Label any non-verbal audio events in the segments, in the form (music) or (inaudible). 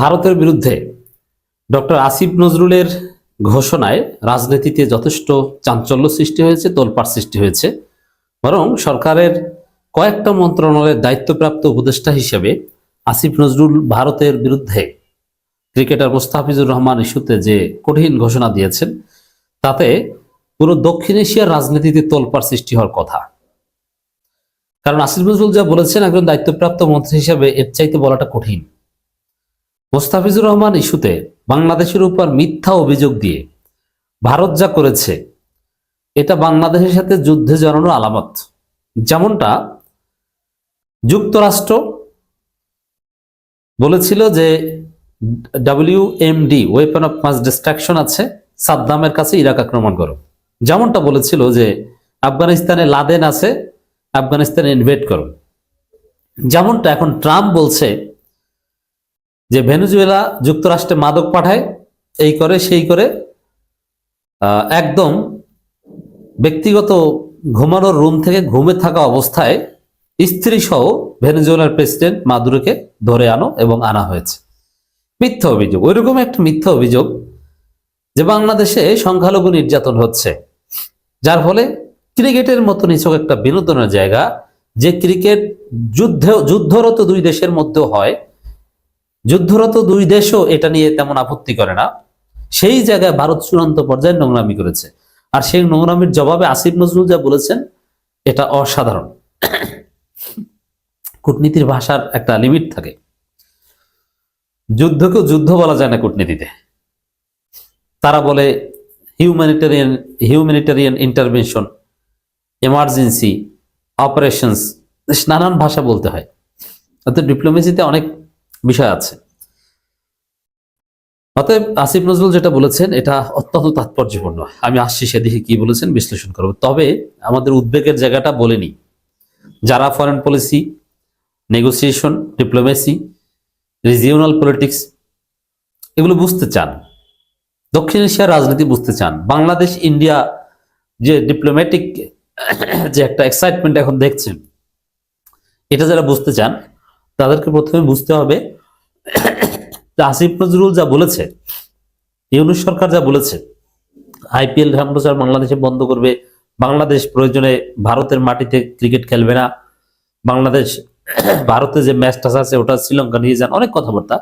ভারতের বিরুদ্ধে ডক্টর আসিফ নজরুলের ঘোষণায় রাজনীতিতে যথেষ্ট চাঞ্চল্য সৃষ্টি হয়েছে, তোলপাড় সৃষ্টি হয়েছে। বরং সরকারের কয়েকটা মন্ত্রণালয়ের দায়িত্বপ্রাপ্ত উপদেষ্টা হিসেবে আসিফ নজরুল ভারতের বিরুদ্ধে ক্রিকেটার মোস্তাফিজুর রহমান ইস্যুতে যে কঠিন ঘোষণা দিয়েছেন, তাতে পুরো দক্ষিণ এশিয়ার রাজনীতিতে তোলপাড় সৃষ্টি হওয়ার কথা। কারণ আসিফ নজরুল যা বলেছেন, একজন দায়িত্বপ্রাপ্ত মন্ত্রী হিসেবে এর চাইতে বলাটা কঠিন। মোস্তাফিজুর রহমান ইস্যুতে বাংলাদেশের উপর মিথ্যা অভিযোগ দিয়ে ভারত যা করেছে, এটা বাংলাদেশের সাথে যুদ্ধে জড়ানোর আলামত। যেমনটা যুক্তরাষ্ট্র বলেছিল যে WMD weapon of mass destruction আছে, সাদ্দামের কাছে ইরাক আক্রমণ করো। যেমনটা বলেছিল যে আফগানিস্তানে লাদেন আছে, আফগানিস্তানে ইনভেট করো। যেমনটা এখন ট্রাম্প বলছে যে ভেনেজুয়েলা যুক্তরাষ্ট্রে মাদক পাঠায়, এই করে, সেই করে একদম ব্যক্তিগত ঘুমানোর রুম থেকে ঘুমে থাকা অবস্থায় স্ত্রী সহ ভেনেজুয়েলার প্রেসিডেন্ট মাদুরোকে ধরে আনো এবং আনা হয়েছে। মিথ্যা অভিযোগ। ওইরকম একটা মিথ্যা অভিযোগ যে বাংলাদেশে সংখ্যালঘু নির্যাতন হচ্ছে। যার ফলে ক্রিকেটের মতো নিছক একটা বিনোদনের জায়গা, যে ক্রিকেট যুদ্ধ, যুদ্ধরত দুই দেশের মধ্যে হয়। যুদ্ধরত দুই দেশও এটা নিয়ে তেমন আপত্তি করে না। সেই জায়গায় ভারত চূড়ান্ত পর্যায়ে নোংরামি করেছে। আর সেই নোংরামির জবাবে আসিফ নজরুল যা বলেছেন, এটা অসাধারণ। কূটনীতির ভাষার একটা লিমিট থাকে। যুদ্ধকেও যুদ্ধ বলা যায় না কূটনীতিতে। তারা বলে humanitarian humanitarian intervention emergency operations নানান ভাষা বলতে হয়। অর্থাৎ ডিপ্লোমেসিতে অনেক বিষয় আছে। অতএব আসিফ নজরুল যেটা বলেছেন, এটা অত্যন্ত তাৎপর্যপূর্ণ। আমি আসছি সেদিকে কি বলেছেন বিশ্লেষণ করব। তবে আমাদের উদ্বেগের জায়গাটা বলেনি। যারা foreign policy negotiation diplomacy regional politics এগুলো বুঝতে চান, দক্ষিণ এশিয়ার রাজনীতি বুঝতে চান, বাংলাদেশ, ইন্ডিয়া যে ডিপ্লোম্যাটিক যে একটা এক্সাইটমেন্ট এখন দেখছেন, এটা যারা বুঝতে চান, তাদেরকে প্রথমে বুঝতে হবে (coughs) আসিফ নজরুল যা বলেছে, ইউনুস সরকার যা বলেছে, আইপিএল সম্প্রচার বাংলাদেশে বন্ধ করবে, বাংলাদেশ প্রয়োজনে ভারতের মাটিতে ক্রিকেট খেলবে না, বাংলাদেশ (coughs) ভারতে যে ম্যাচটা আছে ওটা শ্রীলঙ্কা নিয়ে যান, অনেক কথাবার্তা।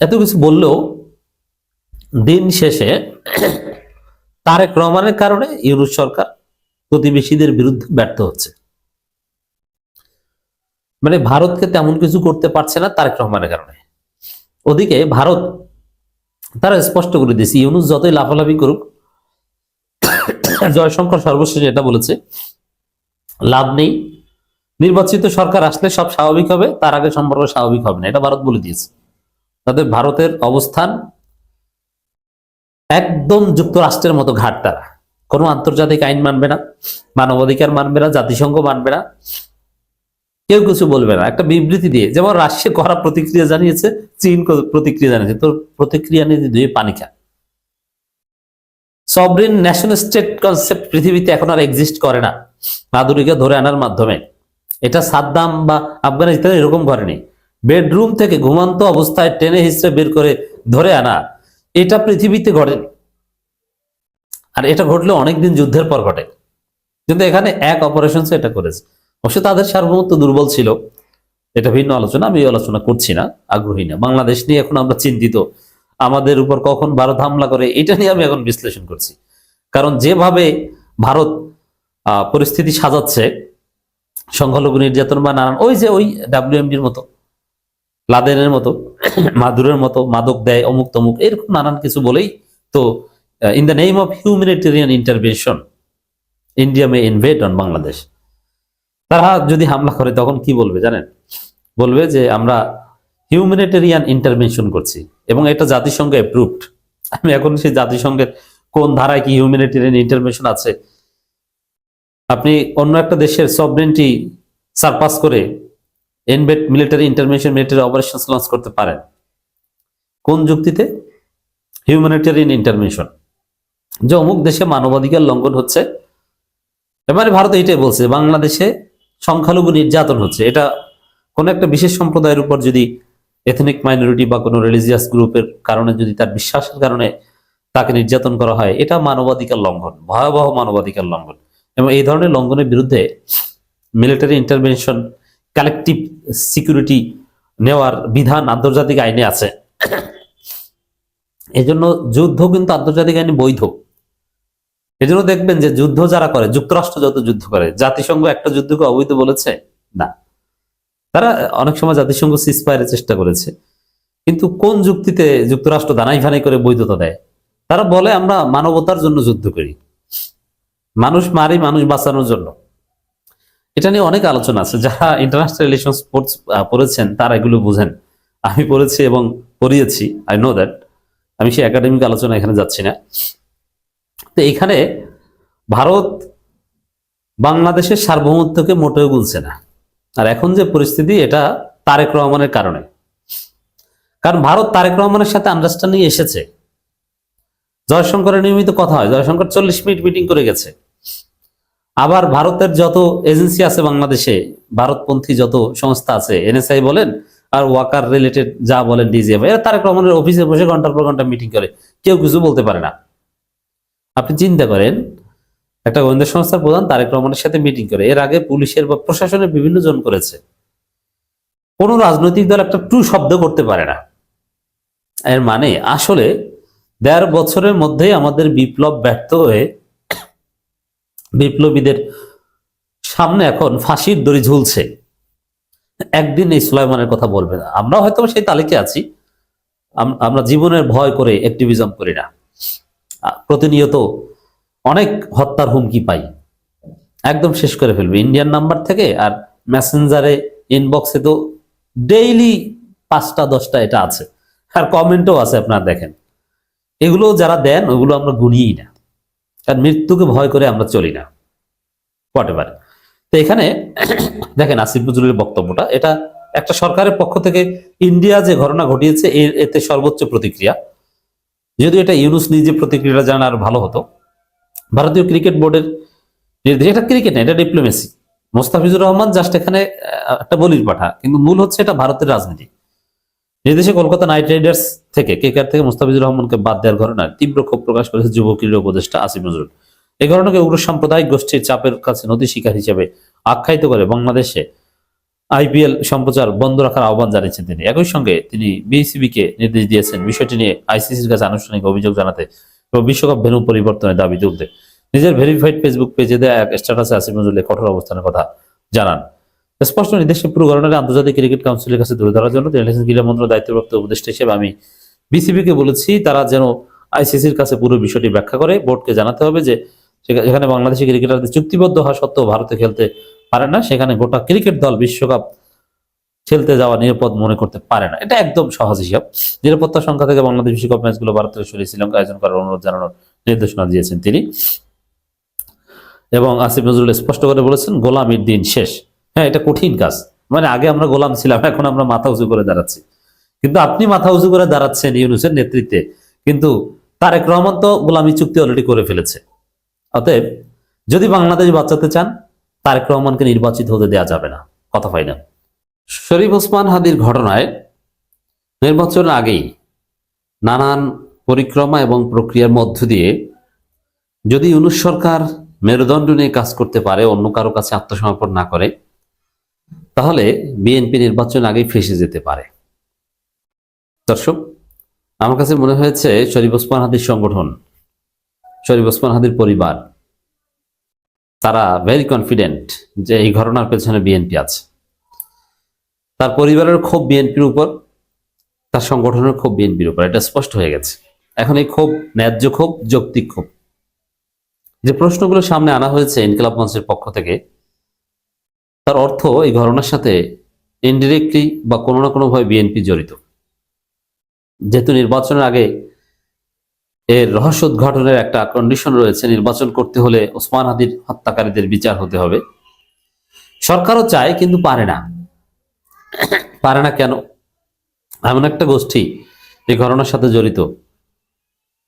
এত কিছু বললেও দিন শেষে (coughs) তারেক রহমানের কারণে ইউনুস সরকার প্রতিবেশীদের বিরুদ্ধে ব্যর্থ হচ্ছে। মানে ভারতকে তেমন কিছু করতে পারছে না তারেক রহমানের কারণে। ওদিকে ভারত তারা স্পষ্ট করে দিয়েছে, ইউনুস যতই লাফালাফি করুক, জয়শঙ্কর সর্বশেষ এটা বলেছে, লাভ নেই। নির্বাচিত সরকার আসলে সব স্বাভাবিক হবে, তার আগে সম্পর্ক স্বাভাবিক হবে না, এটা ভারত বলে দিয়েছে। তাদের ভারতের অবস্থান একদম যুক্তরাষ্ট্রের মতো ঘাট তারা। কোনো আন্তর্জাতিক আইন মানবে না, মানবাধিকার মানবে না, জাতিসংঘ মানবে না। কেউ কিছু বলবে না। একটা বিবৃতি দিয়ে, যেমন রাশিয়া করা প্রতিক্রিয়া জানিয়েছে, চীন প্রতিক্রিয়া জানিয়েছে। তোর প্রতিক্রিয়া নিয়ে দুই পানি খা। সবরিন ন্যাশনাল স্টেট কনসেপ্ট পৃথিবীতে এখন আর এক্সিস্ট করে না। মাদুরিকে ধরে আনার মাধ্যমে। এটা সাদ্দাম বা আফগানিস্তান এরকম করেনি বেডরুম থেকে ঘুমান্ত অবস্থায় টেনে হিসেবে বের করে ধরে আনা। এটা পৃথিবীতে ঘটেনি আর এটা ঘটলে অনেকদিন যুদ্ধের পর ঘটে। কিন্তু এখানে এক অপারেশন এটা করেছে। অবশ্য তাদের সার্বভৌমত্ব দুর্বল ছিল। এটা ভিন্ন আলোচনা, আমি আলোচনা করছি না, আগ্রহী না। বাংলাদেশ নিয়ে এখন আমরা চিন্তিত। আমাদের উপর কখন ভারত হামলা করে, এটা নিয়ে আমি এখন বিশ্লেষণ করছি। কারণ যেভাবে ভারত পরিস্থিতি সাজাচ্ছে, সংখ্যালঘু নির্যাতন বা নানান, ওই যে ওই ডাব্লিউএমডির মতো, লাদেনের মতো, (coughs) মাদুরের মতো, মাদক দেয় অমুক তমুক এরকম নানান কিছু বলেই তো in the name of humanitarian intervention India may invade on Bangladesh তারা যদি হামলা করে, তখন কি বলবে জানেন? বলবে যে আমরা হিউম্যানিটেরিয়ান ইন্টারভেনশন করছি এবং এটা জাতিসংঘ অ্যাপ্রুভড আমি এখন সেই জাতিসংঘের কোন ধারায় কি হিউম্যানিটেরিয়ান ইন্টারভেনশন আছে? আপনি অন্য একটা দেশের সবরেন্টি সারপাস করে invade military intervention military operation launch করতে পারেন। কোন যুক্তিতে? হিউম্যানিটেরিয়ান ইন্টারভেনশন যে অমুক দেশে মানবাধিকার লঙ্ঘন হচ্ছে, এবারে ভারত এইটাই বলছে, বাংলাদেশে সংখ্যালঘু নির্যাতন হচ্ছে। এটা কোনো একটা বিশেষ সম্প্রদায়ের উপর যদি এথনিক মাইনরিটি বা কোনো রিলিজিয়াস গ্রুপের কারণে যদি তার বিশ্বাসের কারণে তাকে নির্যাতন করা হয়, এটা মানবাধিকার লঙ্ঘন, ভয়াবহ মানবাধিকার লঙ্ঘন। এবং এই ধরনের লঙ্ঘনের বিরুদ্ধে মিলিটারি ইন্টারভেনশন কালেকটিভ সিকিউরিটি নেওয়ার বিধান আন্তর্জাতিক আইনে আছে। এজন্য যুদ্ধ কিন্তু আন্তর্জাতিক আইনে বৈধ। এজন্য দেখবেন যে যুদ্ধ যারা করে, যুক্তরাষ্ট্র যত যুদ্ধ করে, জাতিসংঘ একটা যুদ্ধকে অবৈধ বলেছে? না। তারা অনেক সময় জাতিসংঘ সিসফায়ারের চেষ্টা করেছে। কিন্তু কোন যুক্তিতে যুক্তরাষ্ট্র দানাই ফানাই করে বৈধতা দেয়? তারা বলে, আমরা মানবতার জন্য যুদ্ধ করি। মানুষ মারি, মানুষ বাঁচানোর জন্য। এটা নিয়ে অনেক আলোচনা আছে। যারা ইন্টারন্যাশনাল রিলেশন স্পোর্টস পড়েছেন, তারা এগুলো বুঝেন। আমি পড়েছি এবং পড়িয়েছি আই নো দ্যাট আমি সেই একাডেমিক আলোচনা এখানে যাচ্ছি না। তো এখানে ভারত বাংলাদেশের সার্বভৌমত্বকে মোটেও বলছে না। আর এখন যে পরিস্থিতি, এটা তারেক রহমানের কারণে। কারণ ভারত তারেক রহমানের সাথে আন্ডারস্ট্যান্ডিং এসেছে। জয়শঙ্করের নিয়মিত কথা হয়, জয়শঙ্কর চল্লিশ মিনিট মিটিং করে গেছে। আবার ভারতের যত এজেন্সি আছে বাংলাদেশে, ভারতপন্থী যত সংস্থা আছে এনএসআই বলেন, আর ওয়াকার রিলেটেড যা বলেন ডিজিএফ এরা তারেক রহমানের অফিসে বসে ঘণ্টার পর ঘণ্টা মিটিং করে। কেউ কিছু বলতে পারে না। আপনি চিন্তা করেন, একটা গোয়েন্দা সংস্থার প্রধান তারেক রহমানের সাথে মিটিং করে, এর আগে পুলিশের বা প্রশাসনের বিভিন্ন জন করেছে। কোন রাজনৈতিক দল একটা টু শব্দ করতে পারে না। এর মানে আসলে দেড় বছরের মধ্যেই আমাদের বিপ্লব ব্যর্থ হয়ে বিপ্লবীদের সামনে এখন ফাঁসির দড়ি ঝুলছে। একদিন এই সুলাইমানের কথা বলবে না। আমরা হয়তো সেই তালিকে আছি, আম- আমরা জীবনের ভয় করে অ্যাক্টিভিজম করি না। প্রতিনিয়ত অনেক হত্যার হুমকি পাই। একদম শেষ করে ফেলবে। ইন্ডিয়ান নাম্বার থেকে আর মেসেঞ্জারে ইনবক্সে তো ডেইলি পাঁচটা, দশটা এটা আছে। আর কমেন্টও আছে আপনারা দেখেন। এগুলো যারা দেন, ওগুলো আমরা গুনিই না। কারণ মৃত্যুকে ভয় করে আমরা চলি না। হোয়াট এভার তো এখানে (coughs) দেখেন আসিফ নজরুলের বক্তব্যটা। এটা একটা সরকারের পক্ষ থেকে ইন্ডিয়া যে ঘটনা ঘটিয়েছে, এর এতে সর্বোচ্চ প্রতিক্রিয়া। যদি এটা ইউনুস নিজে প্রতিক্রিয়াটা জানার ভালো হতো, ভারতীয় ক্রিকেট বোর্ডের নির্দেশ, এটা ক্রিকেট না, এটা ডিপ্লোমেসি মোস্তাফিজুর রহমান জাস্ট এখানে একটা বলির পাঠা, কিন্তু মূল হচ্ছে এটা ভারতের রাজনীতি। নির্দেশে কলকাতা নাইট রাইডার্স থেকে কেকার থেকে মোস্তাফিজুর রহমানকে বাদ দেওয়ার ঘটনায় তীব্র ক্ষোভ প্রকাশ করেছে যুব ক্রীড়া উপদেষ্টা আসিফ নজরুল। এই ঘটনাকে উগ্র সাম্প্রদায়িক গোষ্ঠীর চাপের কাছে নদী শিকার হিসেবে আখ্যায়িত করে বাংলাদেশে। আইপিএল সম্প্রচার বন্ধ রাখার আহ্বান জানিয়েছেন তিনি। একই সঙ্গে তিনি বিসিবি কে নির্দেশ দিয়েছেন বিষয়টি নিয়ে আইসিসির কাছে আনুষ্ঠানিক অভিযোগ জানাতে এবং বিশ্বকাপ ভেন্যু পরিবর্তনের দাবি তুলতে। নিজের ভেরিফাইড ফেসবুক পেজে দেওয়া এক স্ট্যাটাসে আসিফ নজরুলের কঠোর অবস্থানের কথা জানান। স্পষ্ট নির্দেশে পুরো ঘটনাটি আন্তর্জাতিক ক্রিকেট কাউন্সিলের কাছে তুলে ধরার জন্য তিনি লিখেছেন ক্রীড়া মন্ত্রণালয়ের দায়িত্বপ্রাপ্ত উপদেষ্টা হিসেবে আমি বিসিবিকে বলেছি, তারা যেন আইসিসির কাছে পুরো বিষয়টি ব্যাখ্যা করে। বোর্ডকে জানাতে হবে যে যেখানে বাংলাদেশি ক্রিকেটারদের চুক্তিবদ্ধ হওয়া সত্ত্বেও ভারতে খেলতে পারে না, সেখানে গোটা ক্রিকেট দল বিশ্বকাপ খেলতে যাওয়া নিরাপদ মনে করতে পারে না। এটা একদম সহজ হিসাব। নিরাপত্তা সংখ্যা থেকে বাংলাদেশ বিশ্বকাপ ম্যাচগুলো ভারত থেকে সরিয়ে শ্রীলঙ্কা আয়োজন করার অনুরোধ জানানোর নির্দেশনা দিয়েছেন তিনি। এবং আসিফ নজরুল স্পষ্ট করে বলেছেন গোলামির দিন শেষ। হ্যাঁ এটা কঠিন কাজ। মানে আগে আমরা গোলাম ছিলাম, এখন আমরা মাথা উঁচু করে দাঁড়াচ্ছি। কিন্তু আপনি মাথা উঁচু করে দাঁড়াচ্ছেন ইউনুসের নেতৃত্বে। কিন্তু তারেক রহমান তো গোলামি চুক্তি অলরেডি করে ফেলেছে। অতএব যদি বাংলাদেশ বাঁচাতে চান তারেক রহমানকে নির্বাচিত হতে দেওয়া যাবে না। কথা পাই না শরীফ ওসমান হাদির ঘটনায় নির্বাচনের আগেই নানান পরিক্রমা এবং প্রক্রিয়ার মধ্য দিয়ে যদি ইউনুস সরকার মেরুদণ্ড নিয়ে কাজ করতে পারে, অন্য কারও কাছে আত্মসমর্পণ না করে, তাহলে বিএনপি নির্বাচন আগেই ফেসে যেতে পারে। দর্শক, আমার কাছে মনে হয়েছে শরীফ ওসমান হাদির সংগঠন, শরীফ ওসমান হাদির পরিবার তারা ভেরি কনফিডেন্ট যে এই ঘটনার পেছনে বিএনপি আছে। তার পরিবারের ক্ষোভ বিএনপির উপর, তার সংগঠনের ক্ষোভ বিএনপির উপর, এটা স্পষ্ট হয়ে গেছে। এখন এই ক্ষোভ ন্যায্য ক্ষোভ, যৌক্তিক ক্ষোভ। যে প্রশ্নগুলো সামনে আনা হয়েছে ইনকিলাব মঞ্চের পক্ষ থেকে, তার অর্থ এই ঘটনার সাথে ইনডিরেক্টলি বা কোনো না কোনোভাবে বিএনপি জড়িত। যেহেতু নির্বাচনের আগে এর রহস্য উদ্ঘাটনের একটা কন্ডিশন রয়েছে, নির্বাচন করতে হলে ওসমান হাদির হত্যাকারীদের বিচার হতে হবে। সরকারও চায় কিন্তু পারে না। পারে না কেন? এমন একটা গোষ্ঠী এই ঘটনার সাথে জড়িত।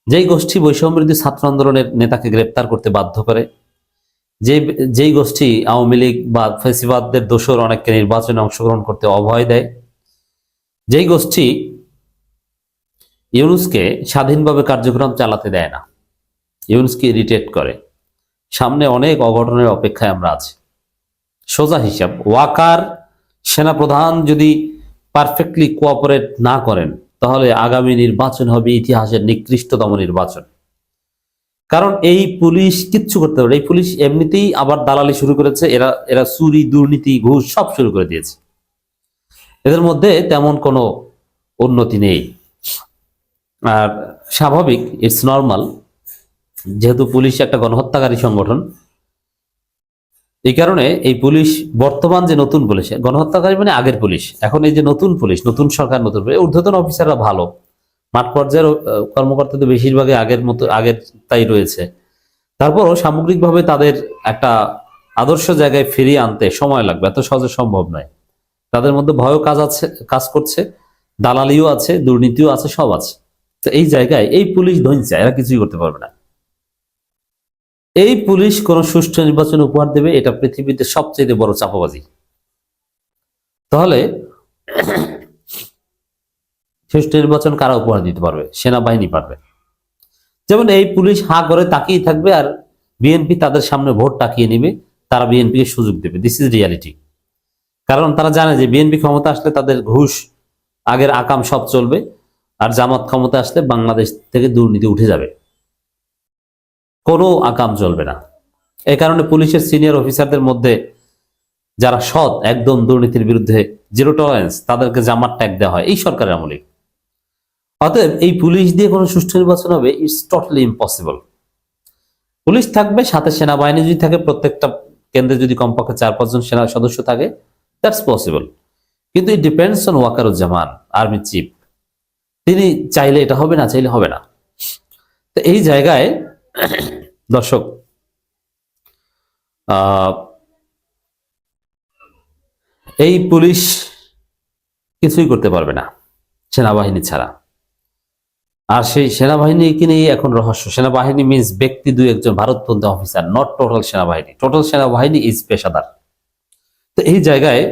যেই গোষ্ঠী বৈষম্যবিরোধী ছাত্র আন্দোলনের নেতাকে গ্রেপ্তার করতে বাধ্য করে, যে, যেই গোষ্ঠী আওয়ামী লীগ বা ফেসিবাদদের দোষর অনেককে নির্বাচনে অংশগ্রহণ করতে অভয় দেয়, যেই গোষ্ঠী ইউনুসকে স্বাধীনভাবে কার্যক্রম চালাতে দেয় না। ইউনুসকে ইরিটেট করে। সামনে অনেক অঘটনের অপেক্ষায় আমরা আছি। সোজা হিসাব, ওয়াকার সেনাপ্রধান যদি পারফেক্টলি কোঅপারেট না করেন, তাহলে আগামী নির্বাচন হবে ইতিহাসের নিকৃষ্টতম নির্বাচন। কারণ এই পুলিশ কিচ্ছু করতে পারে এই পুলিশ এমনিতেই আবার দালালি শুরু করেছে, এরা এরা চুরি, দুর্নীতি, ঘুষ সব শুরু করে দিয়েছে। এদের মধ্যে তেমন কোনো উন্নতি নেই। আর স্বাভাবিক ইটস নর্মাল যেহেতু পুলিশ একটা গণহত্যাকারী সংগঠন, এই কারণে এই পুলিশ বর্তমান যে নতুন পুলিশ, গণহত্যাকারী মানে আগের পুলিশ, এখন এই যে নতুন পুলিশ, নতুন সরকার, নতুন পুলিশ, ঊর্ধ্বতন অফিসাররা ভালো, মাঠ পর্যায়ের কর্মকর্তা তো বেশিরভাগই আগের মতো, আগের তাই রয়েছে। তারপরও সামগ্রিকভাবে তাদের একটা আদর্শ জায়গায় ফিরিয়ে আনতে সময় লাগবে, এত সহজে সম্ভব নয়। তাদের মধ্যে ভয়ও কাজ আছে, কাজ করছে, দালালিও আছে, দুর্নীতিও আছে, সব আছে। এই জায়গায় এই পুলিশ ধৈর্য এরা কিছুই করতে পারবে না। এই পুলিশ কোন সুষ্ঠু নির্বাচন উপহার দেবে, এটা পৃথিবীতে সবচেয়ে বড় চাপাবাজি। তাহলে সুষ্ঠু নির্বাচন কারা উপহার দিতে পারবে? সেনাবাহিনী পারবে। যেমন এই পুলিশ হা করে তাকিয়ে থাকবে আর বিএনপি তাদের সামনে ভোট তাকিয়ে নিবে, তারা বিএনপিকে সুযোগ দেবে। দিস ইজ রিয়ালিটি কারণ তারা জানে যে বিএনপি ক্ষমতা আসলে তাদের ঘুষ আগের আকাম সব চলবে। আর জামাত ক্ষমতা আসলে বাংলাদেশ থেকে দুর্নীতি উঠে যাবে। কোনো আকাম চলবে না। এই কারণে পুলিশের সিনিয়র অফিসারদের মধ্যে যারা সৎ, একদম দুর্নীতির বিরুদ্ধে জিরো টলারেন্স তাদেরকে জামার ট্যাগ দেওয়া হয়। এই সরকারের আমলে। অতএব এই পুলিশ দিয়ে কোনো সুষ্ঠু নির্বাচন হবে ইটস টোটালি ইম্পসিবল পুলিশ থাকবে, সাথে সেনাবাহিনী যদি থাকে, প্রত্যেকটা কেন্দ্রে যদি কমপক্ষে চার পাঁচজন সেনা সদস্য থাকে দ্যাটস পসিবল কিন্তু it depends on Waker-uz-Zaman army chief তিনি চাইলে এটা হবে না, চাইলে হবে না। তো এই জায়গায় দর্শক এই পুলিশ কিছুই করতে পারবে না, সেনাবাহিনী ছাড়া। আর সেই সেনাবাহিনীকে নিয়ে এখন রহস্য? সেনাবাহিনী মিন্স ব্যক্তি দুই একজন ভারতপন্থী অফিসার নট টোটাল সেনাবাহিনী। টোটাল সেনাবাহিনী ইজ পেশাদার। তো এই জায়গায়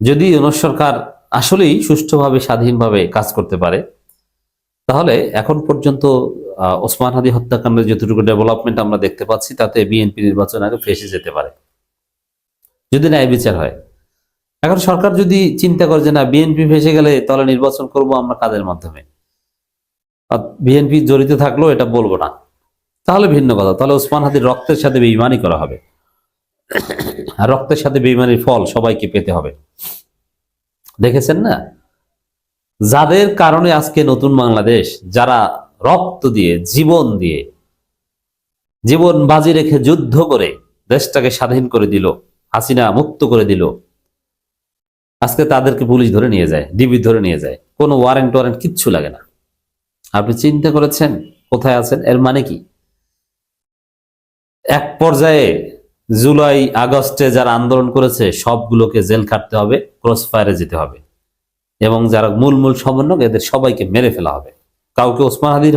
যদি ইউনুস সরকার আসলেই সুষ্ঠুভাবে, স্বাধীনভাবে কাজ করতে পারে। তাহলে এখন পর্যন্ত ওসমান হাদি হত্যাকাণ্ডের যতটুকু ডেভেলপমেন্ট আমরা দেখতে পাচ্ছি, তাতে বিএনপি নির্বাচন আগে ফেসে যেতে পারে। যদি ন্যায় বিচার হয়। এখন সরকার যদি চিন্তা করে যে, না, বিএনপি ফেসে গেলে তাহলে নির্বাচন করব আমরা কাদের মাধ্যমে? বিএনপি জড়িত থাকলেও এটা বলব না। তাহলে ভিন্ন কথা। তাহলে ওসমান হাদির রক্তের সাথে বেইমানি করা হবে। আর রক্তের সাথে বেইমানির ফল সবাইকে পেতে হবে। দেখেছেন না? যাদের কারণে আজকে নতুন বাংলাদেশ, যারা রক্ত দিয়ে, জীবন দিয়ে, জীবন বাজি রেখে যুদ্ধ করে দেশটাকে স্বাধীন করে দিল, হাসিনা মুক্ত করে দিল, আজকে তাদেরকে পুলিশ ধরে নিয়ে যায়, ডিবি ধরে নিয়ে যায়, কোনো ওয়ারেন্ট ওয়ারেন্ট কিচ্ছু লাগে না। আপনি চিন্তা করেছেন, কোথায় আছেন? এর মানে কি? এক পর্যায়ে জুলাই, আগস্টে যারা আন্দোলন করেছে, সবগুলোকে জেল খাটতে হবে ক্রস ফায়ারে যেতে হবে। এবং যারা মূল মূল সমন্বয়ক, এদের সবাইকে মেরে ফেলা হবে। কাউকে ওসমান হাদির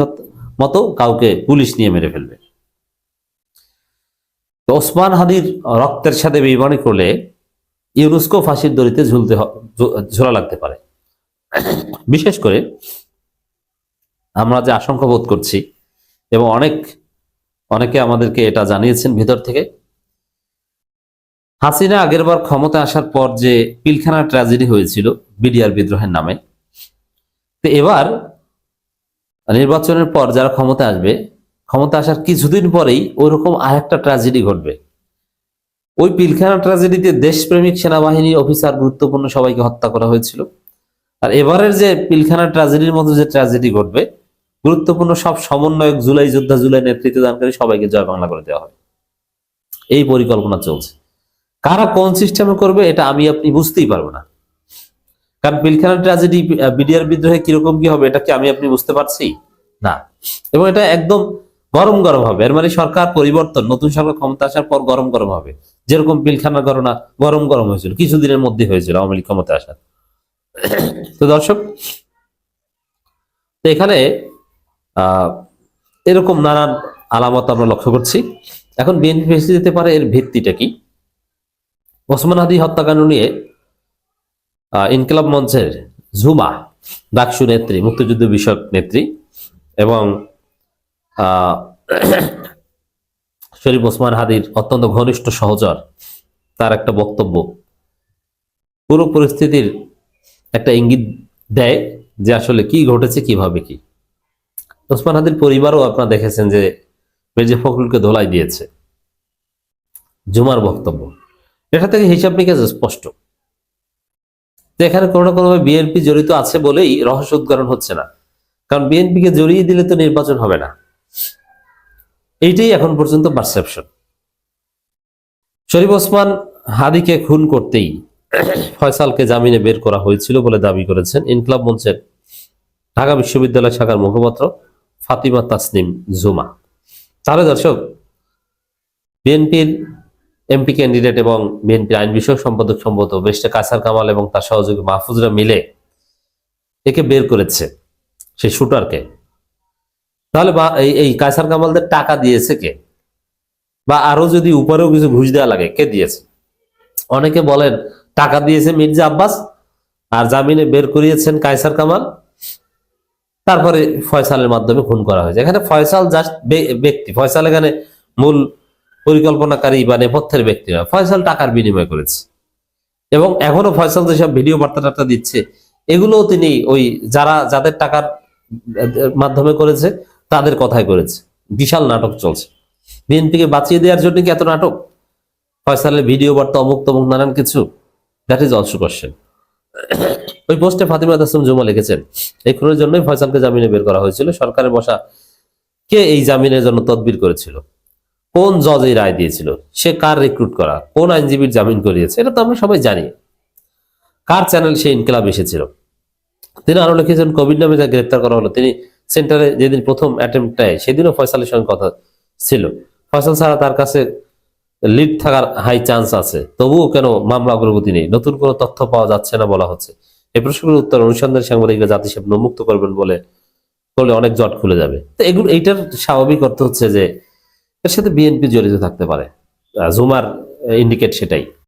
মতো কাউকে পুলিশ নিয়ে মেরে ফেলবে। ওসমান হাদির রক্তের সাথে বেইমানি করলে ইউনুস্কো ফাঁসির দড়িতে ঝুলতে ঝোলা লাগতে পারে। বিশেষ করে আমরা যে আশঙ্কা বোধ করছি, এবং অনেক, অনেকে আমাদেরকে এটা জানিয়েছেন ভিতর থেকে হাসিনা আগেরবার ক্ষমতা আসার পর যে পিলখানা ট্র্যাজেডি হয়েছিল বিডিআর বিদ্রোহের নামে, তো এবার নির্বাচনের পর যারা ক্ষমতা আসবে, ক্ষমতা আসার কিছুদিন পরেই ওইরকম আর একটা ট্র্যাজেডি ঘটবে। ওই পিলখানা ট্র্যাজেডিতে দেশপ্রেমিক সেনাবাহিনী অফিসার গুরুত্বপূর্ণ সবাইকে হত্যা করা হয়েছিল। আর এবারের যে পিলখানা ট্র্যাজেডির মতো যে ট্র্যাজেডি ঘটবে, গুরুত্বপূর্ণ সব সমন্বয়ক জুলাই যোদ্ধা জুলাই নেতৃত্ব দানকারী সবাইকে জয় বাংলা করে দেওয়া হবে। এই পরিকল্পনা চলছে। কারা কোন সিস্টেমে করবে এটা আমি আপনি বুঝতেই পারব না। কারণ পিলখানা ট্র্যাজেডি বিডিআর বিদ্রোহে কীরকম কি হবে এটা কি আমি আপনি বুঝতে পারছি? না। এবং এটা একদম গরম গরম হবে। এর মানে সরকার পরিবর্তন, নতুন সরকার ক্ষমতা আসার পর গরম গরম হবে। যেরকম পিলখানার ঘটনা গরম গরম হয়েছিল, কিছুদিনের মধ্যে হয়েছিল আওয়ামী লীগ ক্ষমতা আসার। তো দর্শক এখানে এরকম নানান আলামত আমরা লক্ষ্য করছি। এখন বিএনপি ফেসে যেতে পারে, এর ভিত্তিটা কি? ওসমান হাদি হত্যাকাণ্ড নিয়ে ইনকিলাব মঞ্চের ঝুমা, ডাকসু নেত্রী, মুক্তিযুদ্ধ বিষয়ক নেত্রী এবং (clears throat) শরীফ ওসমান হাদির অত্যন্ত ঘনিষ্ঠ সহচর, তার একটা বক্তব্য। পুরো পরিস্থিতির একটা ইঙ্গিত দেয় যে আসলে কি ঘটেছে, কীভাবে কি। ওসমান হাদির পরিবারও আপনারা দেখেছেন যে মির্জা ফখরুলকে ধোলাই দিয়েছে। জুমার বক্তব্য। এটা থেকে হিসাব নিকাশ স্পষ্ট। এখানে কোনো না কোনোভাবে বিএনপি জড়িত আছে বলেই রহস্য উদ্ঘাটন হচ্ছে না। কারণ বিএনপিকে জড়িয়ে দিলে তো নির্বাচন হবে না। এইটাই এখন পর্যন্ত পারসেপশন শরীফ ওসমান হাদিকে খুন করতেই ফয়সালকে জামিনে বের করা হয়েছিল বলে দাবি করেছেন ইনকলাব মঞ্চের ঢাকা বিশ্ববিদ্যালয় শাখার মুখপাত্র ফাতিমা তাসনিম জুমা। তাহলে দর্শক বিএনপির এমপি ক্যান্ডিডেট এবং বিএনপির আইন বিষয়ক সম্পাদক সম্ভবত ব্যারিস্টার কাসার কামাল এবং তার সহযোগী মাহফুজরা মিলে একে বের করেছে সেই শুটারকে। তাহলে বা এই এই কাসার কামালদের টাকা দিয়েছে কে? বা আরও যদি উপরেও কিছু ঘুষ দেওয়া লাগে, কে দিয়েছে? অনেকে বলেন, টাকা দিয়েছে মির্জা আব্বাস আর জামিনে বের করিয়েছেন কায়সার কামাল। তারপরে ফয়সালের মাধ্যমে খুন করা হয়েছে। এখানে ফয়সাল জাস্ট ব্যক্তি। ফয়সাল এখানে মূল পরিকল্পনাকারী বা নেপথ্যের ব্যক্তিরা ফয়সাল টাকার বিনিময় করেছে। এবং এখনও ফয়সাল যেসব ভিডিও বার্তা টার্তা দিচ্ছে, এগুলোও তিনি ওই যারা, যাদের টাকার মাধ্যমে করেছে, তাদের কথাই করেছে। বিশাল নাটক চলছে। বিএনপিকে বাঁচিয়ে দেওয়ার জন্য কি এত নাটক? ফয়সালের ভিডিও বার্তা অমুক তমুক নানান কিছু। দ্যাট ইজ অলসো কোশ্চেন ওই পোস্টে ফাতিমা তাসম জুমা লিখেছেন, এই খুনের জন্যই ফয়সালকে জামিনে বের করা হয়েছিল। সরকারের বসা কে এই জামিনের জন্য তদবির করেছিল? কোন জজ এই রায় দিয়েছিল? সে কার রিক্রুট করা? কোন আইনজীবীর জামিন করিয়েছে? এটা তো আমরা সবাই জানি। কার চ্যানেল সে ইনকিলাব এসেছিল? তিনি আরও লিখেছেন কোভিড নামে যা গ্রেপ্তার করা হলো, তিনি সেন্টারে যেদিন প্রথম অ্যাটেম্পটায় সেদিনও ফয়সালের সঙ্গে কথা ছিল। ফয়সাল ছাড়া তার কাছে লিড থাকার হাই চান্স আছে। তবুও কেন মামলা অগ্রগতি নেই? নতুন কোনো তথ্য পাওয়া যাচ্ছে না বলা হচ্ছে। এই প্রশ্নের উত্তর অনুসন্ধান সাংবাদিকরা জাতিসেব মুক্ত করবেন বলে করলে অনেক জট খুলে যাবে। তো এগুলো, এইটার স্বাভাবিক অর্থ হচ্ছে যে এর সাথে বিএনপি জড়িত থাকতে পারে। জুমার ইন্ডিকেট সেটাই।